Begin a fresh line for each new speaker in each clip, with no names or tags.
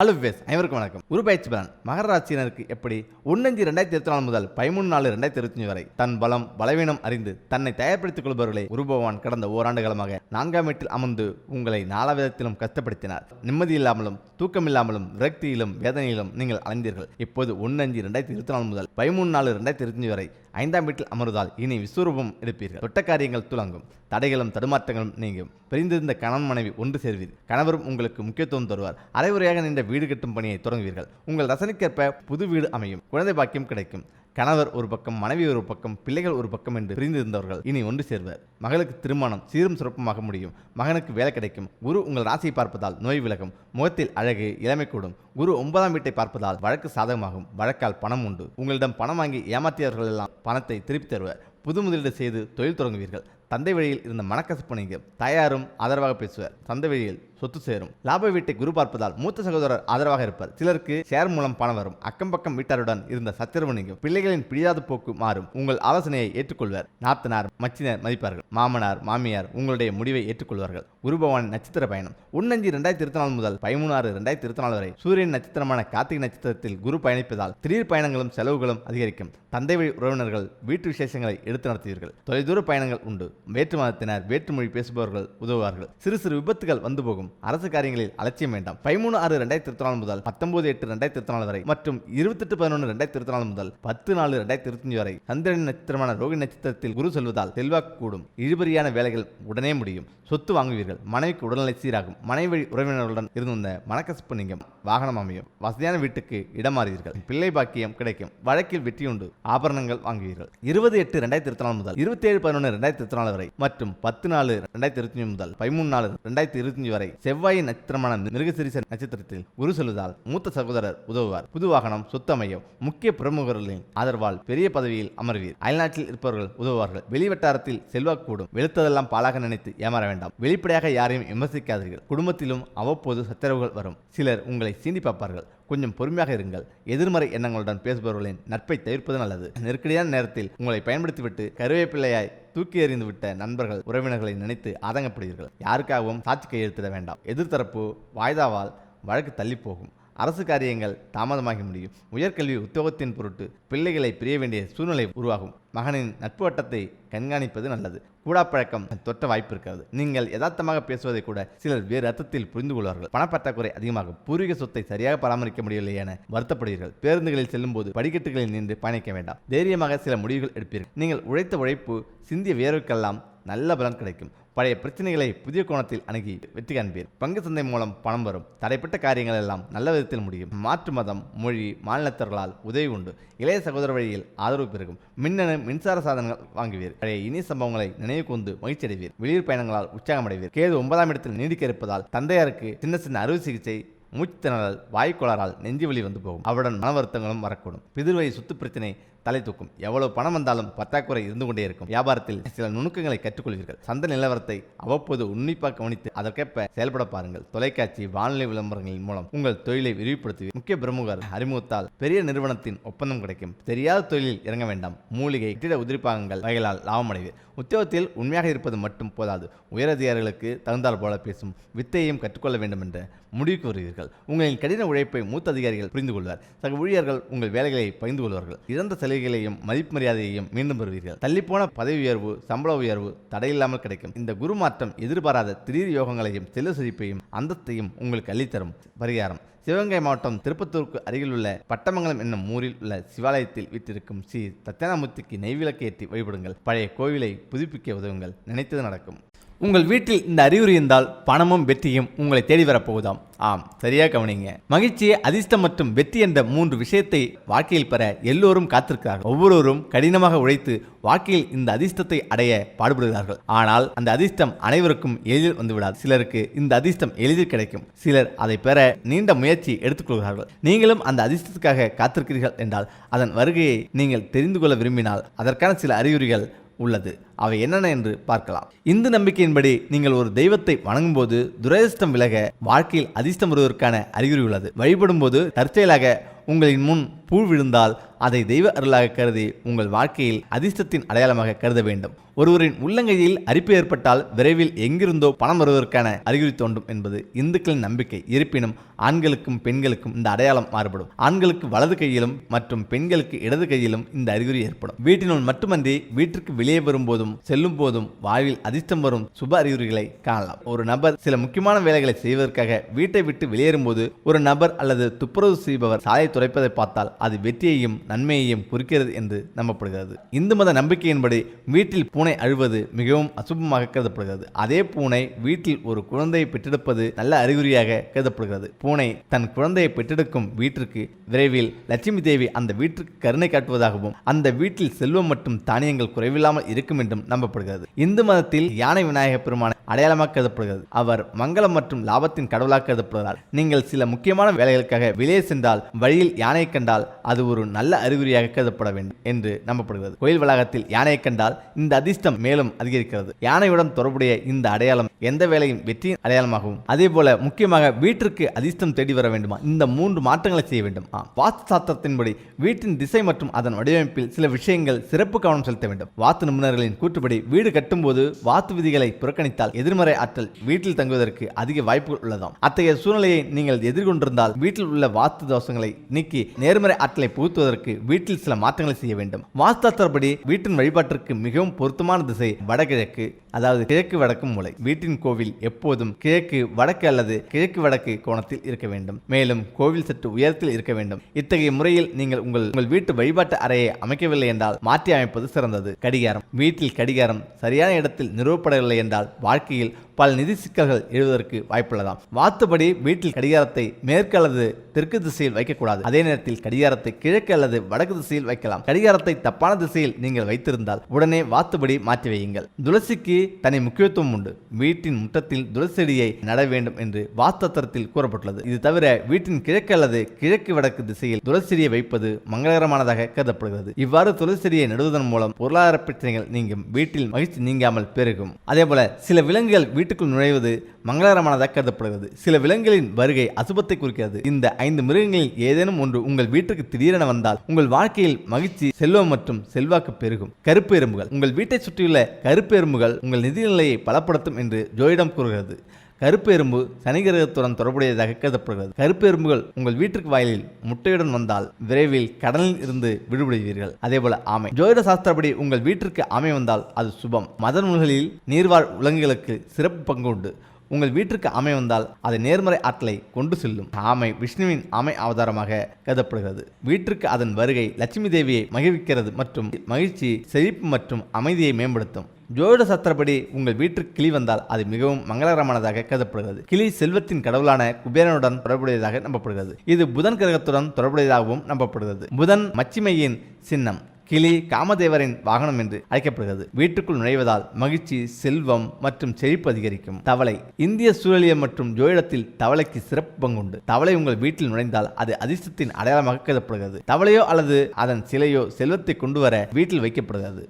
Hello wives அனைவருக்கும் வணக்கம். குருபயிற்சி பலன் மகர ராசியினருக்கு எப்படி? ஒன்னஞ்சு ரெண்டாயிரத்தி இருபத்தி நாலு முதல் பதிமூணு நாலு ரெண்டாயிரத்தி இருபத்தஞ்சு வரை தன் பலம் பலவீனம் அறிந்து தன்னை தயார்படுத்திக் கொள்பவர்களை உருபவான் கடந்த ஓராண்டு காலமாக நான்காம் வீட்டில் அமர்ந்து உங்களை நாலா விதத்திலும் கஷ்டப்படுத்தினார். நிம்மதி இல்லாமலும் தூக்கமில்லாமலும் விரக்தியிலும் வேதனையிலும் நீங்கள் அலைந்தீர்கள். இப்போது ஒன்னஞ்சு ரெண்டாயிரத்தி இருபத்தி நாலு முதல் பதிமூணு நாலு ரெண்டாயிரத்தி இருபத்தஞ்சு வரை ஐந்தாம் வீட்டில் அமர்வதால் இனி விஸ்வரூபம் எடுப்பீர்கள். தொட்ட காரியங்கள் துலங்கும். தடைகளும் தடுமாற்றங்களும் நீங்கும். பிரிந்திருந்த கணவன் மனைவி ஒன்று சேர்வீர். கணவரும் உங்களுக்கு முக்கியத்துவம் தருவார். அரைகுறையாக நின்ற வீடு கட்டும் பணியை தொடங்குவீர்கள். உங்கள் ரசனைக்கேற்ப புது வீடு அமையும். குழந்தை பாக்கியம் கிடைக்கும். கணவர் ஒரு பக்கம் மனைவி ஒரு பக்கம் பிள்ளைகள் ஒரு பக்கம் என்று பிரிந்திருந்தவர்கள் இனி ஒன்று சேர்வர். மகளுக்கு திருமணம் சீரும் சிறப்புமாக முடியும். மகனுக்கு வேலை கிடைக்கும். குரு உங்கள் ராசியை பார்ப்பதால் நோய் விலகும். முகத்தில் அழகு இளமை கூடும். குரு ஒன்பதாம் வீட்டை பார்ப்பதால் வழக்கு சாதகமாகும். வழக்கால் பணம் உண்டு. உங்களிடம் பணம் வாங்கி ஏமாற்றியவர்கள் எல்லாம் பணத்தை திருப்பி தருவர். புது முதலீடு செய்து தொழில் தொடங்குவீர்கள். தந்தை வழியில் இருந்த மனக்கசப்பு நீங்கும். தாயாரும் ஆதரவாக பேசுவார். தந்தை வழியில் சொத்து சேரும். லாப வீட்டை குரு பார்ப்பதால் மூத்த சகோதரர் ஆதரவாக இருப்பார். சிலருக்கு ஷேர் மூலம் பணம் வரும். அக்கம் பக்கம் வீட்டாருடன் இருந்த சத்திரவு நீங்கும். பிள்ளைகளின் பிடியாத போக்கு மாறும். உங்கள் ஆலோசனையை ஏற்றுக்கொள்வர். நாத்தனார் மச்சினர் மதிப்பார்கள். மாமனார் மாமியார் உங்களுடைய முடிவை ஏற்றுக்கொள்வார்கள். குருபவான் நட்சத்திர பயணம். ஒன்னஞ்சு ரெண்டாயிரத்தி இருபத்தி நாலு முதல் பதிமூணு ஆறு ரெண்டாயிரத்தி இருபத்தி நாலு வரை சூரியன் நட்சத்திரமான கார்த்திகை நட்சத்திரத்தில் குரு பயணிப்பதால் திடீர் பயணங்களும் செலவுகளும் அதிகரிக்கும். தந்தை வழி உறவினர்கள் வீட்டு விசேஷங்களை எடுத்து நடத்துவீர்கள். தொலைதூர பயணங்கள் உண்டு. வேற்று மதத்தினர் வேற்றுமொழி பேசுபவர்கள் உதவுவார்கள். சிறு சிறு விபத்துகள் வந்து போகும். அரசு காரியங்களில் அலட்சியம் வேண்டாம். பதிமூணு ஆறு ரெண்டாயிரத்தி இருபத்தி நாலு முதல் பத்தொன்பது எட்டு ரெண்டாயிரத்தி இருபத்தி நாலு வரை மற்றும் இருபத்தெட்டு பதினொன்று ரெண்டாயிரத்தி இருபத்தி நாலு முதல் பத்து நாலு ரெண்டாயிரத்தி இருபத்தஞ்சு வரை சந்திரன் நட்சத்திரமான ரோகி நட்சத்திரத்தில் குரு செல்வதால் செல்வாக்கு கூடும். இழுபறியான வேலைகள் உடனே முடியும். சொத்து வாங்குவீர்கள். மனைவிக்கு உடல்நிலை சீராகும். மனைவி உறவினர்களுடன் இருந்து வந்த மனக்கசப்பு நீங்கும். வாகனம் அமையும். வசதியான வீட்டுக்கு இடம் மாறுவீர்கள் பிள்ளை பாக்கியம் கிடைக்கும். வழக்கில் வெற்றியுண்டு ஆபரணங்கள் வாங்குவீர்கள். இருபது எட்டு ரெண்டாயிரத்தி இருபத்தி நாலு முதல் இருபத்தி ஏழு பதினொன்று ரெண்டாயிரத்தி இருபத்தி நாலு வரை மற்றும் பத்து நாலு ரெண்டாயிரத்தி இருபத்தி முதல் பதிமூணு நாலு ரெண்டாயிரத்தி இருபத்தஞ்சு வரை செவ்வாயின் நட்சத்திரமான மிருகசிரிச நட்சத்திரத்தில் குரு செல்வதால் மூத்த சகோதரர் உதவுவார். புது வாகனம் சுத்தமையும் முக்கிய பிரமுகர்களின் ஆதரவால் பெரிய பதவியில் அமர்வீர். அயல்நாட்டில் இருப்பவர்கள் உதவுவார்கள். வெளிவட்டாரத்தில் செல்வாக்கு கூடும். வெளுத்ததெல்லாம் பாலாக நினைத்து ஏமாற வேண்டாம். வெளிப்படையாக யாரையும் விமர்சிக்காதீர்கள். குடும்பத்திலும் அவ்வப்போது சச்சரவுகள் வரும். சிலர் உங்களை சீண்டி பார்ப்பார்கள். கொஞ்சம் பொறுமையாக இருங்கள். எதிர்மறை எண்ணங்களுடன் பேசுபவர்களின் நட்பை தவிர்ப்பது நல்லது. நெருக்கடியான நேரத்தில் உங்களை பயன்படுத்திவிட்டு கருவேப்பிள்ளையாய் தூக்கி எறிந்து விட்ட நண்பர்கள் உறவினர்களை நினைத்து ஆதங்கப்படுவீர்கள். யாருக்காகவும் சாட்சி கையெழுத்திட வேண்டாம். எதிர்த்தரப்பு வாய்தாவால் வழக்கு தள்ளி போகும் அரசு காரியங்கள் தாமதமாகி முடியும். உயர்கல்வி உத்தியோகத்தின் பொருட்டு பிள்ளைகளை பிரிய வேண்டிய சூழ்நிலை உருவாகும். மகனின் நட்பு வட்டத்தை கண்காணிப்பது நல்லது. கூடாப்பழக்கம் தொற்ற வாய்ப்பு இருக்கிறது. நீங்கள் யதார்த்தமாக பேசுவதை கூட சிலர் வேறு அர்த்தத்தில் புரிந்து கொள்வார்கள். பணப்பற்றாக்குறை அதிகமாகும். பூர்வீக சொத்தை சரியாக பராமரிக்க முடியவில்லை என வருத்தப்படுவீர்கள் பேருந்துகளில் செல்லும்போது படிக்கட்டுகளில் நின்று பயணிக்க வேண்டாம். தைரியமாக சில முடிவுகள் எடுப்பீர்கள். நீங்கள் உழைத்த உழைப்பு சிந்திய வியர்வுக்கெல்லாம் நல்ல பலன் கிடைக்கும். பழைய பிரச்சனைகளை புதிய கோணத்தில் அணுகி வெற்றி காண்பீர். பங்கு சந்தை மூலம் பணம் வரும். தடைப்பட்ட காரியங்கள் எல்லாம் நல்ல விதத்தில் முடியும். மாற்று மதம் மொழி மாநிலத்தவர்களால் உதவி உண்டு. இளைய சகோதர வழியில் ஆதரவு பெருகும். மின்னணு மின்சார சாதனங்கள் வாங்குவீர். பழைய இனிய சம்பவங்களை நினைவு கொண்டு மகிழ்ச்சி அடைவீர். வெளியூர் பயணங்களால் உற்சாகமடைவீர் கேது ஒன்பதாம் இடத்தில் நீடிக்க இருப்பதால் தந்தையாருக்கு சின்ன சின்ன அறுவை சிகிச்சை மூச்சுத்திணறல் வாய்க்கோளாறால் நெஞ்சு வலி வந்து போகும். அவருடன் மன வருத்தங்களும் வரக்கூடும். பிதிர்வை சொத்து பிரச்சனை தலை தூக்கும். எவ்வளவு பணம் வந்தாலும் பற்றாக்குறை இருந்து கொண்டே இருக்கும். வியாபாரத்தில் சில நுணுக்கங்களை கற்றுக்கொள்வீர்கள். சந்த நிலவரத்தை அவ்வப்போது உன்னிப்பாக கவனித்து அதற்கேற்ப செயல்பட பாருங்கள். தொலைக்காட்சி வானொலி விளம்பரங்களின் மூலம் உங்கள் தொழிலை விரிவுபடுத்துவீர் முக்கிய பிரமுகர் அறிமுகத்தால் பெரிய நிறுவனத்தின் ஒப்பந்தம் கிடைக்கும். தெரியாத தொழிலில் இறங்க வேண்டாம். மூலிகை கட்டிட உதிரிப்பாகங்கள் வகைகளால் லாபம் அடைவீர் உத்தியோகத்தில் உண்மையாக இருப்பது மட்டும் போதாது. உயரதிகாரிகளுக்கு தகுந்தால் போல பேசும் வித்தையையும் கற்றுக்கொள்ள வேண்டும் என்று முடிவுக்கு வருவீர்கள் உங்களின் கடின உழைப்பை மூத்த அதிகாரிகள் புரிந்து கொள்வார் சக ஊழியர்கள் உங்கள் வேலைகளை பகிர்ந்து கொள்வார்கள். இறந்த செலவு சலுகைகளையும் மதிப்பு மரியாதையையும் மீண்டும் பெறுவீர்கள். தள்ளிப்போன பதவி உயர்வு சம்பள உயர்வு தடையில்லாமல் கிடைக்கும். இந்த குரு மாற்றம் எதிர்பாராத திடீர் யோகங்களையும் செல்ல சிரிப்பையும் அந்தத்தையும் உங்களுக்கு அள்ளித்தரும். பரிகாரம். சிவகங்கை மாவட்டம் திருப்பத்தூருக்கு அருகில் உள்ள பட்டமங்கலம் என்னும் ஊரில் உள்ள சிவாலயத்தில் விட்டிருக்கும் ஸ்ரீ சத்யனாமூர்த்திக்கு நெய்விளக்கு ஏற்றி வழிபடுங்கள். பழைய கோவிலை புதுப்பிக்க உதவுங்கள். நினைத்தது நடக்கும். உங்கள் வீட்டில் இந்த அறிகுறி இருந்தால் பணமும் வெற்றியும் உங்களை தேடி வரப்போகுதாம். ஆம் சரியா கவனிங்க. மகிழ்ச்சி அதிர்ஷ்டம் மற்றும் வெற்றி என்ற மூன்று விஷயத்தை வாழ்க்கையில் பெற எல்லோரும் காத்திருக்கிறார்கள். ஒவ்வொருவரும் கடினமாக உழைத்து வாழ்க்கையில் இந்த அதிர்ஷ்டத்தை அடைய பாடுபடுகிறார்கள். ஆனால் அந்த அதிர்ஷ்டம் அனைவருக்கும் எளிதில் வந்துவிடாது. சிலருக்கு இந்த அதிர்ஷ்டம் எளிதில் கிடைக்கும். சிலர் அதை பெற நீண்ட முயற்சி எடுத்துக்கொள்கிறார்கள். நீங்களும் அந்த அதிர்ஷ்டத்துக்காக காத்திருக்கிறீர்கள் என்றால் அதன் வருகையை நீங்கள் தெரிந்து கொள்ள விரும்பினால் அதற்கான சில அறிகுறிகள் உள்ளது. அவை என்னென்ன என்று பார்க்கலாம். இந்து நம்பிக்கையின்படி நீங்கள் ஒரு தெய்வத்தை வணங்கும்போது துரதிர்ஷ்டம் விலக வாழ்க்கையில் அதிர்ஷ்டம் வருவதற்கான அறிகுறி உள்ளது. வழிபடும் போது தற்செயலாக உங்களின் முன் பூ விழுந்தால் அதை தெய்வ அருளாக கருதி உங்கள் வாழ்க்கையில் அதிர்ஷ்டத்தின் அடையாளமாக கருத வேண்டும். ஒருவரின் உள்ளங்கையில் அரிப்பு ஏற்பட்டால் விரைவில் எங்கிருந்தோ பணம் வருவதற்கான அறிகுறி தோன்றும் என்பது இந்துக்களின் நம்பிக்கை. இருப்பினும் ஆண்களுக்கும் பெண்களுக்கும் இந்த அடையாளம் மாறுபடும். ஆண்களுக்கு வலது கையிலும் மற்றும் பெண்களுக்கு இடது கையிலும் இந்த அறிகுறி ஏற்படும். வீட்டினுள் மட்டுமன்றி வீட்டிற்கு வெளியே வரும்போதும் செல்லும் போதும் வாழ்வில் அதிர்ஷ்டம் வரும் சுப அறிகுறிகளை காணலாம். ஒரு நபர் சில முக்கியமான வேலைகளை செய்வதற்காக வீட்டை விட்டு வெளியேறும்போது ஒரு நபர் அல்லது துப்புரவு செய்பவர் சாலை துடைப்பதை பார்த்தால் அது வெற்றியையும் நன்மையையும் குறிக்கிறது என்று நம்பப்படுகிறது. இந்து மத நம்பிக்கையின்படி வீட்டில் பூனை அழுவது மிகவும் அசுபமாக கருதப்படுகிறது. அதே பூனை வீட்டில் ஒரு குழந்தையை பெற்றெடுப்பது நல்ல அறிகுறியாக கருதப்படுகிறது. பூனை தன் குழந்தையை பெற்றெடுக்கும் வீட்டிற்கு விரைவில் லட்சுமி தேவி அந்த வீட்டிற்கு கருணை காட்டுவதாகவும் அந்த வீட்டில் செல்வம் மற்றும் தானியங்கள் குறைவில்லாமல் இருக்கும் என்றும் நம்பப்படுகிறது. இந்து மதத்தில் யானை விநாயகர் பெருமான அடையாளமாக கருதப்படுகிறது. அவர் மங்களம் மற்றும் லாபத்தின் கடவுளாக கருதப்படுகிறார். நீங்கள் சில முக்கியமான வேலைகளுக்காக வெளியே சென்றால் வழியில் யானை கண்டால் அது ஒரு நல்ல அறிகுறியாக கருதப்பட வேண்டும் என்று நம்பப்படுகிறது. கோயில் வளாகத்தில் யானையை கண்டால் இந்த அதிர்ஷ்டம் மேலும் அதிகரிக்கிறது. யானையுடன் தொடர்புடைய இந்த அடையாளம் எந்த வேலையும் வெற்றியின் அடையாளமாகவும் அதே போல முக்கியமாக வீட்டிற்கு அதிர்ஷ்டம் தேடி வர வேண்டுமா? இந்த மூன்று மாற்றங்களை செய்ய வேண்டும். வாஸ்து சாஸ்திரத்தின்படி வீட்டின் திசை மற்றும் அதன் வடிவமைப்பில் சில விஷயங்கள் சிறப்பு கவனம் செலுத்த வேண்டும். வாத்து நிபுணர்களின் கூற்றுப்படி வீடு கட்டும்போது வாத்து விதிகளை புறக்கணித்தால் எதிர்மறை ஆற்றல் வீட்டில் தங்குவதற்கு அதிக வாய்ப்புகள் உள்ளதாம். அத்தகைய சூழ்நிலையை நீங்கள் எதிர்கொண்டிருந்தால் வீட்டில் உள்ள வாத்து தோஷங்களை நீக்கி நேர்மறை ஆற்றலை புகுத்துவதற்கு வீட்டில் சில மாற்றங்களை செய்ய வேண்டும். வாஸ்தாஸ்திரப்படி வீட்டின் வழிபாட்டிற்கு மிகவும் பொருத்தமான திசை வடகிழக்கு அதாவது கிழக்கு வடக்கு மூலை. வீட்டின் கோவில் எப்போதும் கிழக்கு வடக்கு அல்லது கிழக்கு வடக்கு கோணத்தில் இருக்க வேண்டும். மேலும் கோவில் சற்று உயரத்தில் இருக்க வேண்டும். இத்தகைய முறையில் நீங்கள் உங்கள் உங்கள் வீட்டு வழிபாட்டு அறையை அமைக்கவில்லை என்றால் மாற்றி அமைப்பது சிறந்தது. கடிகாரம். வீட்டில் கடிகாரம் சரியான இடத்தில் நிறுவப்படவில்லை என்றால் வாழ்க்கையில் பல நிதி சிக்கல்கள் எழுவதற்கு வாய்ப்புள்ளதாம். வாத்துப்படி வீட்டில் கடிகாரத்தை மேற்கு அல்லது தெற்கு திசையில் வைக்கக்கூடாது. அதே நேரத்தில் கடிகாரத்தை கிழக்கு அல்லது வடக்கு திசையில் வைக்கலாம். கடிகாரத்தை தப்பான திசையில் நீங்கள் வைத்திருந்தால் உடனே வாத்துப்படி மாற்றி வையுங்கள். துளசிக்கு தனி முக்கியத்துவம் உண்டு. வீட்டின் முற்றத்தில் துளசியை நட வேண்டும் என்று வாத்தத்திரத்தில் கூறப்பட்டுள்ளது. இது தவிர வீட்டின் கிழக்கு அல்லது கிழக்கு வடக்கு திசையில் துளசியை வைப்பது மங்களகரமானதாக கருதப்படுகிறது. இவ்வாறு துளசியை நடுவதன் மூலம் பொருளாதார பிரச்சனைகள் நீங்கும். வீட்டில் மகிழ்ச்சி நீங்காமல் பெருகும். அதேபோல சில விலங்குகள் வீட்டுக்குள் நுழைவது மங்களகரமானதாக கருதப்படுகிறது. சில விலங்குகளின் வருகை அசுபத்தை குறிக்கிறது. இந்த ஐந்து மிருகங்களில் ஏதேனும் ஒன்று உங்கள் வீட்டுக்கு திடீரென வந்தால் உங்கள் வாழ்க்கையில் மகிழ்ச்சி செல்வம் மற்றும் செல்வாக்கு பெருகும். கருப்பு எறும்புகள். உங்கள் வீட்டை சுற்றியுள்ள கருப்பு எறும்புகள் உங்கள் நிதிநிலையை பலப்படுத்தும் என்று ஜோயிடம் கூறுகிறது. கருப்பு எறும்பு சனி கிரகத்துடன் தொடர்புடையதாக கருதப்படுகிறது. கருப்பெறும்புகள் உங்கள் வீட்டிற்கு வாயிலில் முட்டையுடன் வந்தால் விரைவில் கடலில் இருந்து விடுபடுவீர்கள். அதேபோல ஆமை. ஜோதிட சாஸ்திரப்படி உங்கள் வீட்டிற்கு ஆமை வந்தால் அது சுபம். மத நூல்களில் நீர்வாழ் விலங்குகளுக்கு சிறப்பு பங்கு உண்டு. உங்கள் வீட்டிற்கு ஆமை வந்தால் அது நேர்மறை ஆற்றலை கொண்டு செல்லும். ஆமை விஷ்ணுவின் ஆமை அவதாரமாக கருதப்படுகிறது. வீட்டிற்கு அதன் வருகை லட்சுமி தேவியை மகிழ்விக்கிறது மற்றும் மகிழ்ச்சி செழிப்பு மற்றும் அமைதியை மேம்படுத்தும். ஜோதிட சத்திரப்படி உங்கள் வீட்டிற்கு கிளி வந்தால் அது மிகவும் மங்களகரமானதாக கருதப்படுகிறது. கிளி செல்வத்தின் கடவுளான குபேரனுடன் தொடர்புடையதாக நம்பப்படுகிறது. இது புதன் கிரகத்துடன் தொடர்புடையதாகவும் நம்பப்படுகிறது. புதன் மச்சிமையின் சின்னம். கிளி காமதேவரின் வாகனம் என்று அழைக்கப்படுகிறது. வீட்டுக்குள் நுழைவதால் மகிழ்ச்சி செல்வம் மற்றும் செழிப்பு அதிகரிக்கும். தவளை இந்திய சூழலியல் மற்றும் ஜோயிடத்தில் தவளைக்கு சிறப்பு பங்குண்டு. தவளை உங்கள் வீட்டில் நுழைந்தால் அது அதிர்ஷ்டத்தின் அடையாளமாக கருதப்படுகிறது. தவளையோ அல்லது அதன் சிலையோ செல்வத்தை கொண்டு வர வீட்டில் வைக்கப்படுகிறது.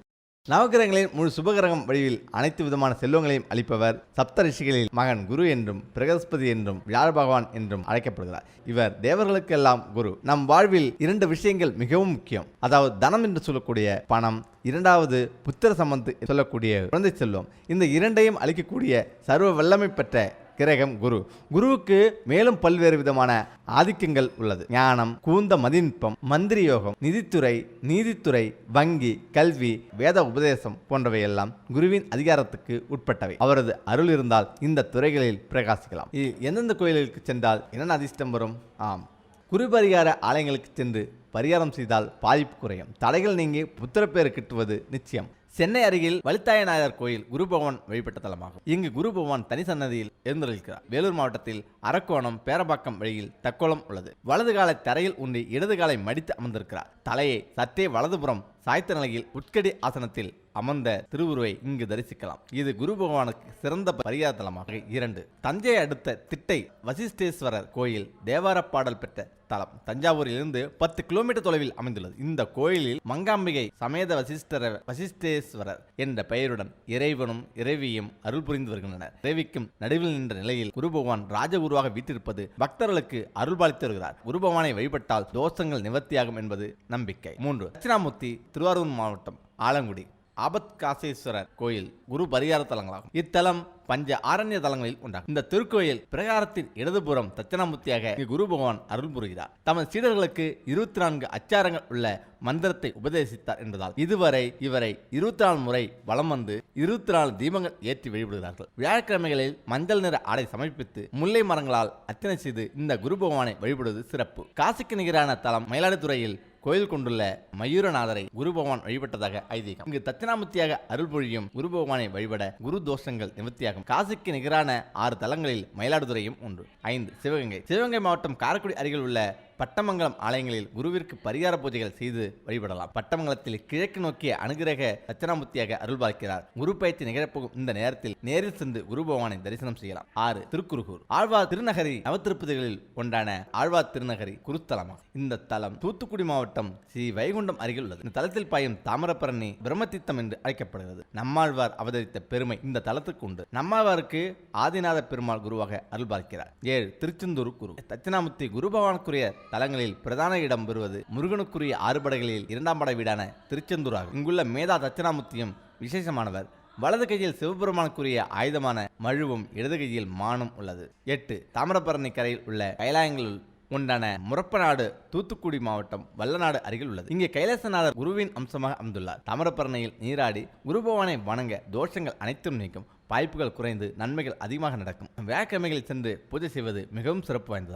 நவகிரகங்களின் முழு சுபகிரகம் வடிவில் அனைத்து விதமான செல்வங்களையும் அளிப்பவர் சப்த ரிஷிகளில் மகன் குரு என்றும் பிரகஸ்பதி என்றும் வியாழ பகவான் என்றும் அழைக்கப்படுகிறார். இவர் தேவர்களுக்கெல்லாம் குரு. நம் வாழ்வில் இரண்டு விஷயங்கள் மிகவும் முக்கியம். அதாவது தனம் என்று சொல்லக்கூடிய பணம் இரண்டாவது புத்திர சம்பந்து சொல்லக்கூடிய குழந்தை செல்வம். இந்த இரண்டையும் அளிக்கக்கூடிய சர்வ வல்லமை பெற்ற கிரகம் குரு. குருவுக்கு மேலும் பல்வேறு விதமான ஆதிக்கங்கள் உள்ளது. ஞானம் கூந்த மதிநுட்பம் மந்திரி யோகம் நிதித்துறை நீதித்துறை வங்கி கல்வி வேத உபதேசம் போன்றவை எல்லாம் குருவின் அதிகாரத்துக்கு உட்பட்டவை. அவரது அருள் இருந்தால் இந்த துறைகளில் பிரகாசிக்கலாம். இது எந்தெந்த கோயில்களுக்கு சென்றால் என்னென்ன அதிர்ஷ்டம் வரும்? ஆம். குரு பரிகார ஆலயங்களுக்கு சென்று பரிகாரம் செய்தால் பாதிப்பு குறையும். தடைகள் நீங்கி புத்திரப்பேறு கிட்டுவது நிச்சயம். சென்னை அருகில் வலித்தாயநாயர் கோயில் குருபவன் வழிபட்ட தலமாகும். இங்கு குருபகவான் தனி சன்னதியில் எழுந்திருக்கிறார். வேலூர் மாவட்டத்தில் அரக்கோணம் பேரபாக்கம் வழியில் தக்கோலம் உள்ளது. வலது காலை தரையில் உண்டி இடது காலை மடித்து அமர்ந்திருக்கிறார். தலையை சற்றே வலதுபுறம் சாய்த்த நிலையில் உட்கடி ஆசனத்தில் அமர்ந்த திருவுருவை இங்கு தரிசிக்கலாம். இது குரு பகவானுக்கு சிறந்த பரிகார தலமாக இரண்டு. தஞ்சை அடுத்த திட்டை வசிஷ்டேஸ்வரர் கோயில் தேவார பாடல் பெற்ற தலம். தஞ்சாவூரிலிருந்து பத்து கிலோமீட்டர் தொலைவில் அமைந்துள்ளது. இந்த கோயிலில் மங்காம்பிகை சமேத வசிஷ்டர வசிஷ்டேஸ்வரர் என்ற பெயருடன் இறைவனும் இறைவியும் அருள் புரிந்து வருகின்றனர். இறைவிக்கும் நடுவில் நின்ற நிலையில் குரு பகவான் ராஜகுருவாக வீட்டிருப்பது பக்தர்களுக்கு அருள்பாலித்து வருகிறார். குரு பகவானை வழிபட்டால் தோஷங்கள் நிவர்த்தியாகும் என்பது நம்பிக்கை. மூன்று. தட்சிணாமூர்த்தி திருவாரூர் மாவட்டம் ஆலங்குடி ஆபத்காசேஸ்வரர் கோயில் குரு பரிகார தலங்களாகும். இத்தலம் பஞ்ச ஆரண்ய தலங்களில் ஒன்றாகும். இந்த திருக்கோயில் பிரகாரத்தின் இடதுபுறம் தட்சிணாமூர்த்தியாக குரு பகவான் அருள் புரிகிறார். தமது சீடர்களுக்கு இருபத்தி நான்கு அச்சாரங்கள் உள்ள மந்திரத்தை உபதேசித்தார் என்பதால் இதுவரை இவரை இருபத்தி நாலு முறை வலம் வந்து இருபத்தி நாலு தீபங்கள் ஏற்றி வழிபடுகிறார்கள். வியாழக்கிழமைகளில் மஞ்சள் நிற ஆடை சமர்ப்பித்து முல்லை மரங்களால் அர்ச்சனை செய்து இந்த குரு பகவானை வழிபடுவது சிறப்பு. காசிக்கு நிகரான தலம் மயிலாடுதுறையில் கோயில் கொண்டுள்ள மயூரநாதரை குரு பகவான் வழிபட்டதாக ஐதீகம். இங்கு தட்சிணாமூர்த்தியாக அருள் பொழியும் குரு பகவானை வழிபட குரு தோஷங்கள் நிவர்த்தியாகும். காசிக்கு நிகரான ஆறு தலங்களில் மயிலாடுதுறையும் ஒன்று. ஐந்து சிவகங்கை. சிவகங்கை மாவட்டம் காரைக்குடி அருகில் உள்ள பட்டமங்கலம் ஆலயங்களில் குருவிற்கு பரிகார பூஜைகள் செய்து வழிபடலாம். பட்டமங்கலத்தில் கிழக்கு நோக்கிய அனுகிரக தட்சிணாமூர்த்தியாக அருள் பார்க்கிறார் குரு பயிற்சி நிகழப்போகும் இந்த நேரத்தில் நேரில் சென்று குரு பகவானை தரிசனம் செய்யலாம். ஆறு திருக்குறுகூர் ஆழ்வார் திருநகரி நவத்திருப்பதிகளில் ஒன்றான ஆழ்வார் திருநகரி குருத்தலமாகும். இந்த தலம் தூத்துக்குடி மாவட்டம் ஸ்ரீ வைகுண்டம் அருகில் உள்ளது. இந்த தலத்தில் பாயும் தாமிரபரணி பிரம்மதித்தம் என்று அழைக்கப்படுகிறது. நம்மாழ்வார் அவதரித்த பெருமை இந்த தலத்துக்கு உண்டு. நம்மாழ்வாருக்கு ஆதிநாத பெருமாள் குருவாக அருள் பார்க்கிறார் ஏழு திருச்செந்தூர் குரு. தட்சிணாமூர்த்தி குரு பகவானுக்குரிய தலங்களில் பிரதான இடம் பெறுவது முருகனுக்குரிய ஆறுபடைகளில் இரண்டாம் படை வீடான திருச்செந்தூர் ஆகும் இங்குள்ள மேதா தட்சிணாமூர்த்தியும் விசேஷமானவர். வலது கையில் சிவபெருமானுக்குரிய ஆயுதமான மழுவும் இடது கையில் மானும் உள்ளது. எட்டு தாமிரபரணி கரையில் உள்ள கைலாயங்களுள் ஒன்றான முரப்பநாடு தூத்துக்குடி மாவட்டம் வல்லநாடு அருகில் உள்ளது. இங்கே கைலாசநாதர் குருவின் அம்சமாக அமைந்துள்ளார். தாமிரபரணியில் நீராடி குருபவானை வணங்க தோஷங்கள் அனைத்தும் நீக்கும். வாய்ப்புகள் குறைந்து நன்மைகள் அதிகமாக நடக்கும். வியாழக்கிழமைகளில் சென்று பூஜை செய்வது மிகவும் சிறப்பு வாய்ந்தது.